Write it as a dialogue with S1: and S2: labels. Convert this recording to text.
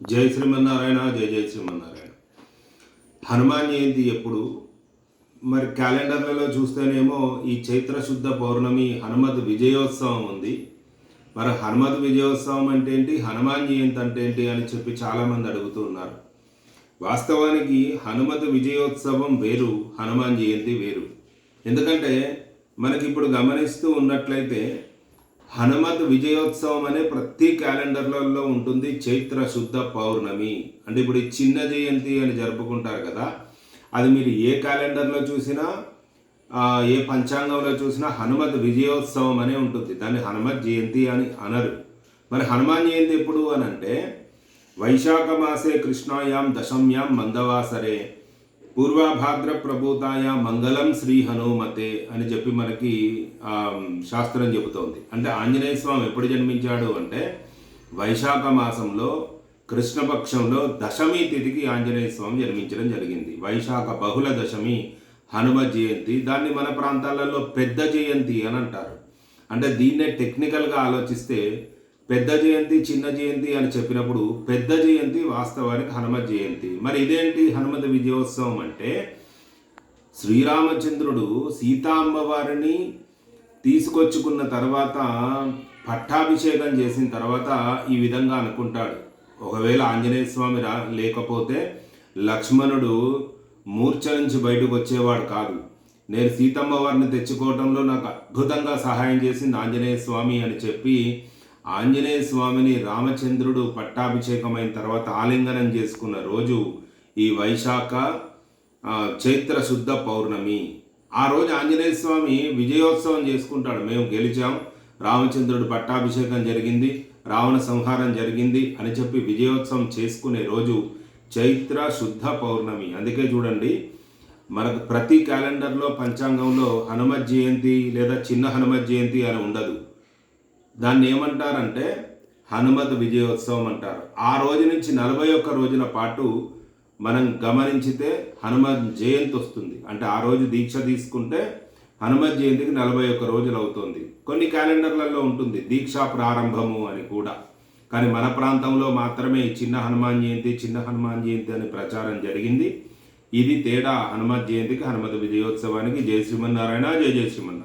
S1: జై శ్రీమన్నారాయణ జై జై శ్రీమన్నారాయణ. హనుమాన్ జయంతి ఎప్పుడు? మరి క్యాలెండర్లలో చూస్తేనేమో ఈ చైత్ర శుద్ధ పౌర్ణమి హనుమత్ విజయోత్సవం ఉంది. మరి హనుమత్ విజయోత్సవం అంటే ఏంటి హనుమాన్ జయంతి అంటే ఏంటి అని చెప్పి చాలామంది అడుగుతూ ఉన్నారు. వాస్తవానికి హనుమత్ విజయోత్సవం వేరు హనుమాన్ జయంతి వేరు. ఎందుకంటే మనకి ఇప్పుడు గమనిస్తూ ఉన్నట్లయితే హనుమత్ విజయోత్సవం అనే ప్రతి క్యాలెండర్లలో ఉంటుంది చైత్ర శుద్ధ పౌర్ణమి. అంటే ఇప్పుడు ఈ చిన్న జయంతి అని జరుపుకుంటారు కదా అది మీరు ఏ క్యాలెండర్లో చూసినా ఏ పంచాంగంలో చూసినా హనుమత్ విజయోత్సవం అనే ఉంటుంది. దాన్ని హనుమత్ జయంతి అని అనరు. మరి హనుమాన్ జయంతి ఎప్పుడు అని అంటే వైశాఖ మాసే కృష్ణాయాం దశమ్యాం మందవాసరే పూర్వభాద్ర ప్రభూతాయ మంగళం శ్రీ హనుమతే అని చెప్పి మనకి శాస్త్రం చెబుతోంది. అంటే ఆంజనేయ స్వామి ఎప్పుడు జన్మించాడు అంటే వైశాఖ మాసంలో కృష్ణపక్షంలో దశమి తిథికి ఆంజనేయ స్వామి జన్మించడం జరిగింది. వైశాఖ బహుళ దశమి హనుమ జయంతి. దాన్ని మన ప్రాంతాలలో పెద్ద జయంతి అని అంటారు. అంటే దీన్నే టెక్నికల్గా ఆలోచిస్తే పెద్ద జయంతి చిన్న జయంతి అని చెప్పినప్పుడు పెద్ద జయంతి వాస్తవానికి హనుమత్ జయంతి. మరి ఇదేంటి హనుమంత విజయోత్సవం అంటే? శ్రీరామచంద్రుడు సీతామ్మవారిని తీసుకొచ్చుకున్న తర్వాత పట్టాభిషేకం చేసిన తర్వాత ఈ విధంగా అనుకుంటాడు. ఒకవేళ ఆంజనేయ స్వామి రా లేకపోతే లక్ష్మణుడు మూర్ఛ నుంచి బయటకు వచ్చేవాడు కాదు. నేను సీతమ్మ వారిని తెచ్చుకోవడంలో నాకు అద్భుతంగా సహాయం చేసింది ఆంజనేయ స్వామి అని చెప్పి ఆంజనేయ స్వామిని రామచంద్రుడు పట్టాభిషేకమైన తర్వాత ఆలింగనం చేసుకున్న రోజు ఈ వైశాఖ చైత్ర శుద్ధ పౌర్ణమి. ఆ రోజు ఆంజనేయ స్వామి విజయోత్సవం చేసుకుంటాడు. మేము గెలిచాం. రామచంద్రుడు పట్టాభిషేకం జరిగింది. రావణ సంహారం జరిగింది అని చెప్పి విజయోత్సవం చేసుకునే రోజు చైత్ర శుద్ధ పౌర్ణమి. అందుకే చూడండి మనకు ప్రతి క్యాలెండర్లో పంచాంగంలో హనుమత్ జయంతి లేదా చిన్న హనుమత్ జయంతి అని ఉండదు. దాన్ని ఏమంటారంటే హనుమత్ విజయోత్సవం అంటారు. ఆ రోజు నుంచి నలభై ఒక్క రోజుల పాటు మనం గమనించితే హనుమత్ జయంతి వస్తుంది. అంటే ఆ రోజు దీక్ష తీసుకుంటే హనుమత్ జయంతికి నలభై ఒక్క రోజులు అవుతుంది. కొన్ని క్యాలెండర్లలో ఉంటుంది దీక్షా ప్రారంభము అని కూడా. కానీ మన ప్రాంతంలో మాత్రమే చిన్న హనుమాన్ జయంతి చిన్న హనుమాన్ జయంతి అనే ప్రచారం జరిగింది. ఇది తేడా హనుమత్ జయంతికి హనుమత్ విజయోత్సవానికి. జయ శ్రీమన్నారాయణ జయ జయ శ్రీమన్నారాయణ.